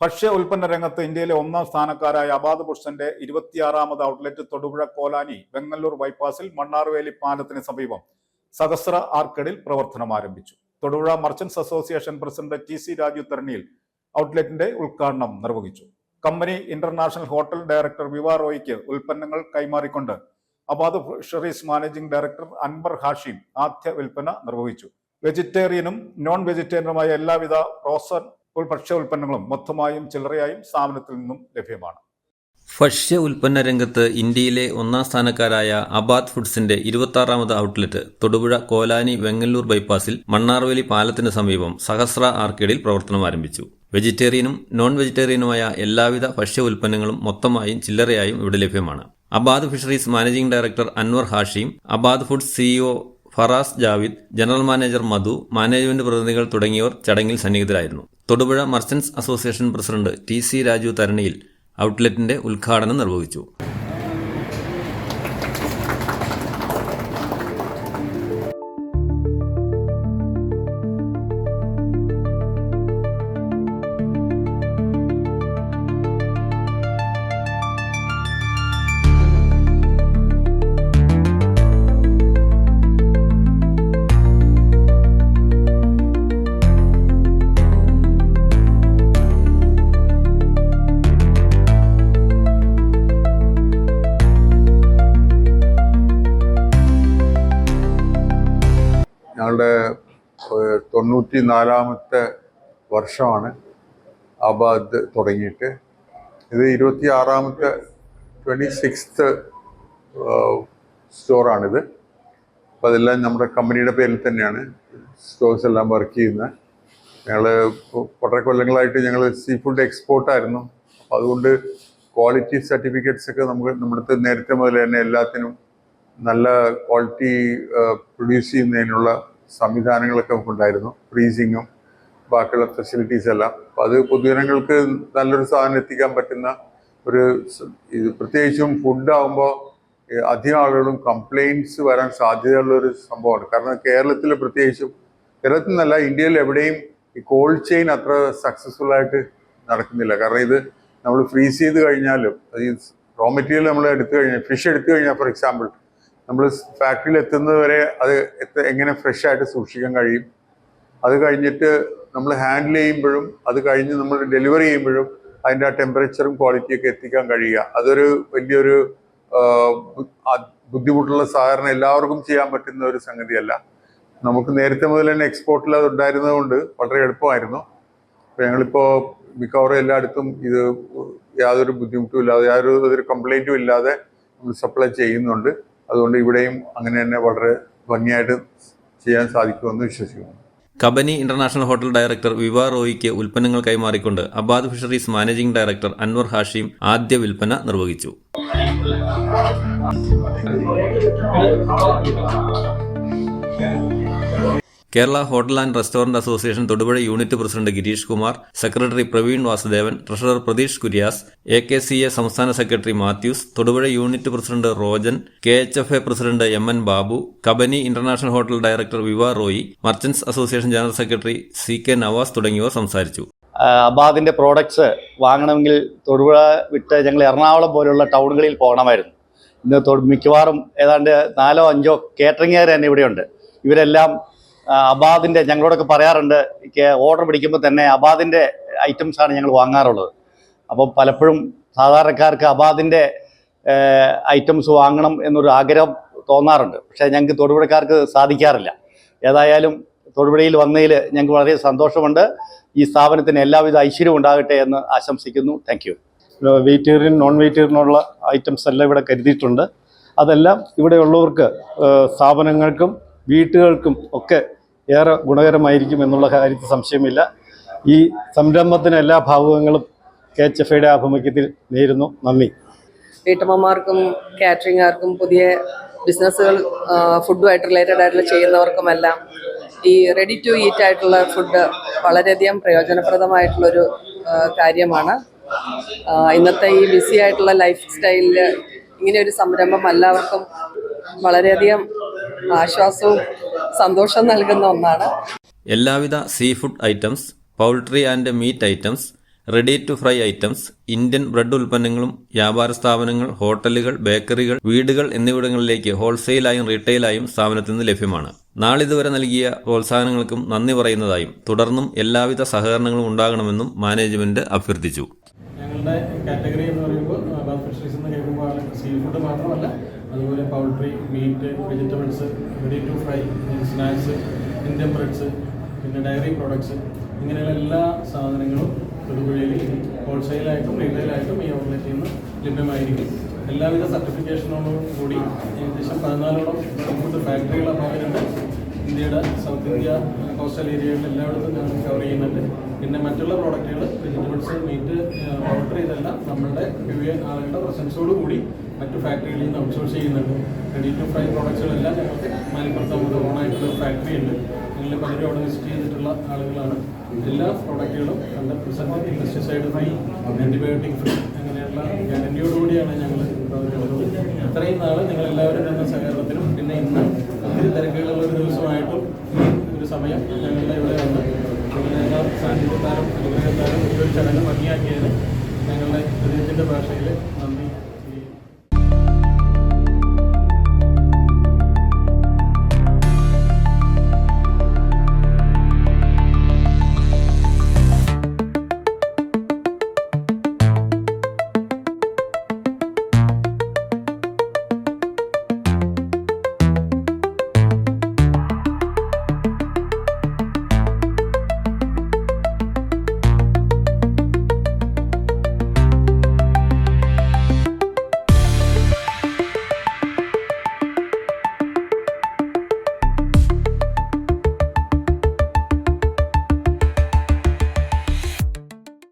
ഭക്ഷ്യ ഉൽപ്പന്ന രംഗത്ത് ഇന്ത്യയിലെ ഒന്നാം സ്ഥാനക്കാരായ അബാദ് പുരുഷന്റെ ഇരുപത്തിയാറാമത് ഔട്ട്ലെറ്റ് തൊടുപുഴ കോലാനി ബംഗളൂർ ബൈപ്പാസിൽ മണ്ണാർവേലി പാലത്തിന് സമീപം സഹസ്ര ആർക്കഡിൽ പ്രവർത്തനം ആരംഭിച്ചു. Thodupuzha merchants association president T C Raju തരണിയിൽ ഔട്ട്ലെറ്റിന്റെ ഉദ്ഘാടനം നിർവഹിച്ചു. Company international hotel director Viva റോയ്ക്ക് ഉൽപ്പന്നങ്ങൾ കൈമാറിക്കൊണ്ട് Abad fisheries managing director Anwar Hashim ആദ്യ വിൽപ്പന നിർവഹിച്ചു. വെജിറ്റേറിയനും നോൺ വെജിറ്റേറിയനുമായ എല്ലാവിധ പ്രോസൻ ഭക്ഷ്യ ഉൽപ്പന്നങ്ങളും മൊത്തമായും ചില്ലറയായും സ്ഥാപനത്തിൽ നിന്നും ലഭ്യമാണ്. ഭക്ഷ്യ ഉൽപ്പന്ന രംഗത്ത് ഇന്ത്യയിലെ ഒന്നാം സ്ഥാനക്കാരായ അബാദ് ഫുഡ്സിന്റെ ഇരുപത്താറാമത് ഔട്ട്ലെറ്റ് തൊടുപുഴ കോലാനി വെങ്ങല്ലൂർ ബൈപ്പാസിൽ മണ്ണാർവേലി പാലത്തിന് സമീപം സഹസ്ര ആർക്കേഡിൽ പ്രവർത്തനം ആരംഭിച്ചു. വെജിറ്റേറിയനും നോൺ വെജിറ്റേറിയനുമായ എല്ലാവിധ ഭക്ഷ്യ ഉൽപ്പന്നങ്ങളും മൊത്തമായും ചില്ലറയായും ഇവിടെ ലഭ്യമാണ്. Abad fisheries managing director Anwar ഹാഷിയും Abad foods CEO Faraz Javid general manager Madhu management പ്രതിനിധികൾ തുടങ്ങിയവർ ചടങ്ങിൽ സന്നിഹിതരായിരുന്നു. Thodupuzha merchants association president T C Raju തരണിയിൽ ഔട്ട്ലെറ്റിന്റെ ഉദ്ഘാടനം നിർവഹിച്ചു. ഞങ്ങളുടെ തൊണ്ണൂറ്റി നാലാമത്തെ വർഷമാണ് ആബാദ് തുടങ്ങിയിട്ട്. ഇത് ഇരുപത്തി ആറാമത്തെ ട്വന്റി സിക്സ്ത്ത് സ്റ്റോറാണിത്. അപ്പം അതെല്ലാം നമ്മുടെ കമ്പനിയുടെ പേരിൽ തന്നെയാണ് സ്റ്റോഴ്സ് എല്ലാം വർക്ക് ചെയ്യുന്നത്. ഞങ്ങൾ വളരെ കൊല്ലങ്ങളായിട്ട് ഞങ്ങൾ സീ ഫുഡ് എക്സ്പോർട്ടായിരുന്നു. അപ്പം അതുകൊണ്ട് ക്വാളിറ്റി സർട്ടിഫിക്കറ്റ്സ് ഒക്കെ നമുക്ക് നമ്മുടെ നേരത്തെ മുതൽ തന്നെ എല്ലാത്തിനും നല്ല ക്വാളിറ്റി പ്രൊഡ്യൂസ് ചെയ്യുന്നതിനുള്ള സംവിധാനങ്ങളൊക്കെ നമുക്കുണ്ടായിരുന്നു. ഫ്രീസിങ്ങും ബാക്കിയുള്ള ഫെസിലിറ്റീസ് എല്ലാം. അപ്പോൾ അത് പൊതുജനങ്ങൾക്ക് നല്ലൊരു സാധനം എത്തിക്കാൻ പറ്റുന്ന ഒരു ഇത് പ്രത്യേകിച്ചും ഫുഡ് ആകുമ്പോൾ അധികം ആളുകളും കംപ്ലൈന്റ്സ് വരാൻ സാധ്യതയുള്ള ഒരു സംഭവമാണ്. കാരണം കേരളത്തിൽ പ്രത്യേകിച്ചും കേരളത്തിൽ നിന്നല്ല ഇന്ത്യയിൽ എവിടെയും ഈ കോൾഡ് ചെയിൻ അത്ര സക്സസ്ഫുൾ ആയിട്ട് നടക്കുന്നില്ല. കാരണം ഇത് നമ്മൾ ഫ്രീസ് ചെയ്ത് കഴിഞ്ഞാലും ഈ റോ മെറ്റീരിയൽ നമ്മൾ എടുത്തു കഴിഞ്ഞാൽ ഫിഷ് എടുത്തു കഴിഞ്ഞാൽ ഫോർ എക്സാമ്പിൾ നമ്മൾ ഫാക്ടറിയിൽ എത്തുന്നത് വരെ അത് എങ്ങനെ ഫ്രഷ് ആയിട്ട് സൂക്ഷിക്കാൻ കഴിയും? അത് കഴിഞ്ഞിട്ട് നമ്മൾ ഹാൻഡിൽ ചെയ്യുമ്പോഴും അത് കഴിഞ്ഞ് നമ്മൾ ഡെലിവറി ചെയ്യുമ്പോഴും അതിന്റെ ആ ടെമ്പറേച്ചറും ക്വാളിറ്റിയൊക്കെ എത്തിക്കാൻ കഴിയുക. അതൊരു വലിയൊരു ബുദ്ധിമുട്ടുള്ള സാധാരണ എല്ലാവർക്കും ചെയ്യാൻ പറ്റുന്ന ഒരു സംഗതിയല്ല. നമുക്ക് നേരത്തെ മുതൽ തന്നെ എക്സ്പോർട്ടിൽ അത് ഉണ്ടായിരുന്നതുകൊണ്ട് വളരെ എളുപ്പമായിരുന്നു. അപ്പോൾ ഞങ്ങളിപ്പോൾ മിക്കവാറും എല്ലായിടത്തും ഇത് യാതൊരു ബുദ്ധിമുട്ടും ഇല്ലാതെ യാതൊരു ഒരു കംപ്ലൈന്റും ഇല്ലാതെ നമ്മൾ സപ്ലൈ ചെയ്യുന്നുണ്ട്. അതുകൊണ്ട് ഇവിടെയും അങ്ങനെ തന്നെ വളരെ ഭംഗിയായിട്ട് ചെയ്യാൻ സാധിക്കുമെന്ന് വിശ്വസിക്കുന്നു. Kabani international hotel director Viva റോയിക്ക് ഉൽപ്പന്നങ്ങൾ കൈമാറിക്കൊണ്ട് Abad fisheries managing director Anwar Hashim ആദ്യ വിൽപ്പന നിർവഹിച്ചു. Kerala hotel and restaurant association Thodupuzha unit president Girish Kumar secretary Praveen Vasudevan treasurer Pratheesh Kuriyas A K C A സംസ്ഥാന secretary Mathews Thodupuzha unit president Rojan K H F A president M N Babu Kabani international hotel director Viva Roy merchants association general secretary C K Navas തുടങ്ങിയവർ സംസാരിച്ചു. അബാദിന്റെ products വാങ്ങണമെങ്കിൽ Thodupuzha വിട്ട് ഞങ്ങൾ എറണാകുളം പോലുള്ള ടൗണുകളിൽ പോകണമായിരുന്നു. ഇന്ന് മിക്കവാറും ഏതാണ്ട് നാലോ അഞ്ചോ കേറ്ററിംഗുകാർ തന്നെ ഇവിടെയുണ്ട്. ഇവരെല്ലാം അബാദിന്റെ ഞങ്ങളോടൊക്കെ പറയാറുണ്ട് ഓർഡർ പിടിക്കുമ്പോൾ തന്നെ അബാദിന്റെ ഐറ്റംസാണ് ഞങ്ങൾ വാങ്ങാറുള്ളത്. അപ്പോൾ പലപ്പോഴും സാധാരണക്കാർക്ക് അബാദിന്റെ ഐറ്റംസ് വാങ്ങണം എന്നൊരു ആഗ്രഹം തോന്നാറുണ്ട്. പക്ഷേ ഞങ്ങൾക്ക് തൊടുപുഴക്കാർക്ക് സാധിക്കാറില്ല. ഏതായാലും തൊടുപുഴയിൽ വന്നതിൽ ഞങ്ങൾക്ക് വളരെ സന്തോഷമുണ്ട്. ഈ സ്ഥാപനത്തിന് എല്ലാവിധ ഐശ്വര്യവും ഉണ്ടാകട്ടെ എന്ന് ആശംസിക്കുന്നു. താങ്ക് യു വെജിറ്റേറിയൻ നോൺ വെജിറ്റേറിയനുള്ള ഐറ്റംസ് എല്ലാം ഇവിടെ കരുതിയിട്ടുണ്ട്. അതെല്ലാം ഇവിടെയുള്ളവർക്ക് സ്ഥാപനങ്ങൾക്കും വീട്ടുകൾക്കും ഒക്കെ ഏറെ ഗുണകരമായിരിക്കും എന്നുള്ള കാര്യത്തിൽ സംശയമില്ല. ഈ സംരംഭത്തിന് എല്ലാ ഭാവുകങ്ങളും കെ എച്ച് എഫ് ഐയുടെ ആഭിമുഖ്യത്തിൽ നേരുന്നു. നന്ദി. വീട്ടമ്മമാർക്കും കാറ്ററിംഗുകാർക്കും പുതിയ ബിസിനസ്സുകൾ ഫുഡുമായിട്ട് റിലേറ്റഡ് ആയിട്ടുള്ള ചെയ്യുന്നവർക്കുമെല്ലാം ഈ റെഡി ടു ഈറ്റ് ആയിട്ടുള്ള ഫുഡ് വളരെയധികം പ്രയോജനപ്രദമായിട്ടുള്ളൊരു കാര്യമാണ്. ഇന്നത്തെ ഈ ബിസി ആയിട്ടുള്ള ലൈഫ് സ്റ്റൈലിൽ ഇങ്ങനെ ഒരു സംരംഭം എല്ലാവർക്കും വളരെയധികം ആശ്വാസവും സന്തോഷം നൽകുന്ന ഒന്നാണ്. എല്ലാവിധ sea food items poultry and meat items ready to fry items Indian bread ഉൽപ്പന്നങ്ങളും വ്യാപാര സ്ഥാപനങ്ങൾ ഹോട്ടലുകൾ ബേക്കറികൾ വീടുകൾ എന്നിവിടങ്ങളിലേക്ക് ഹോൾസെയിലായും റീറ്റെയിലായും സ്ഥാപനത്തിൽ നിന്ന് ലഭ്യമാണ്. നാളിതുവരെ നൽകിയ പ്രോത്സാഹനങ്ങൾക്കും നന്ദി പറയുന്നതായും തുടർന്നും എല്ലാവിധ സഹകരണങ്ങളും ഉണ്ടാകണമെന്നും മാനേജ്മെന്റ് അഭ്യർത്ഥിച്ചു. ഞങ്ങളുടെ കാറ്റഗറി എന്ന് പറയുമ്പോൾ ബാത്ത് ഫിഷറീസ് എന്ന് കേൾക്കുമ്പോൾ സീ ഫുഡ് മാത്രമല്ല അതുപോലെ poultry meat vegetables ready to fry snacks Indian breads പിന്നെ ഡയറി പ്രോഡക്ട്സ് ഇങ്ങനെയുള്ള എല്ലാ സാധനങ്ങളും തൊടുപുഴയിൽ ഹോൾസെയിലായിട്ടും റീറ്റെയിലായിട്ടും ഈ ഔട്ട്ലെറ്റിൽ നിന്ന് ലഭ്യമായിരിക്കും. എല്ലാവിധ സർട്ടിഫിക്കേഷനോടും കൂടി ഏകദേശം പതിനാലോളം ഫുഡ് ഫാക്ടറികൾ അഭാവിലുണ്ട് ഇന്ത്യയുടെ സൗത്ത് ഇന്ത്യ കോസ്റ്റൽ ഏരിയകളിൽ എല്ലായിടത്തും ഞങ്ങൾ കവർ ചെയ്യുന്നുണ്ട്. പിന്നെ മറ്റുള്ള പ്രോഡക്റ്റുകൾ വെജിറ്റബിൾസ് മീറ്റ് പൗഡർ ഇതെല്ലാം നമ്മളുടെ പുതിയ ആളുകളുടെ പ്രസൻസോട് കൂടി മറ്റു ഫാക്ടറികളിൽ നിന്ന് ഔട്ട്സോഴ്സ് ചെയ്യുന്നുണ്ട്. റെഡി ടു ഫ്രൈ പ്രോഡക്ട്സുകളെല്ലാം ഞങ്ങൾക്ക് മലപ്പുറത്ത് നമുക്ക് ഓണായിട്ടുള്ള ഫാക്ടറി ഉണ്ട്. ഞങ്ങൾ പലരും അവിടെ വിസിറ്റ് ചെയ്തിട്ടുള്ള ആളുകളാണ്. എല്ലാ പ്രോഡക്റ്റുകളും hundred percent pesticide free antibiotic free അങ്ങനെയുള്ള ഗ്യാരണ്ടിയോടുകൂടിയാണ് ഞങ്ങൾ പ്രവർത്തിക്കുന്നത്. ഇത്രയും നാൾ നിങ്ങളെല്ലാവരും തന്നെ സഹകരണത്തിനും പിന്നെ ഇന്ന് ഒത്തിരി തിരക്കുകളുള്ള ഒരു ദിവസമായിട്ടും ഒരു സമയം ഞങ്ങളുടെ ഇവിടെ വന്ന്. നിങ്ങളുടെ സാന്നിധ്യത്താലും അനുഗ്രഹത്താലും ഈ ഒരു ചടങ്ങ് ഭംഗിയാക്കിയതിന് ഞങ്ങളുടെ ഹൃദയത്തിന്റെ ഭാഷയിൽ നന്ദി.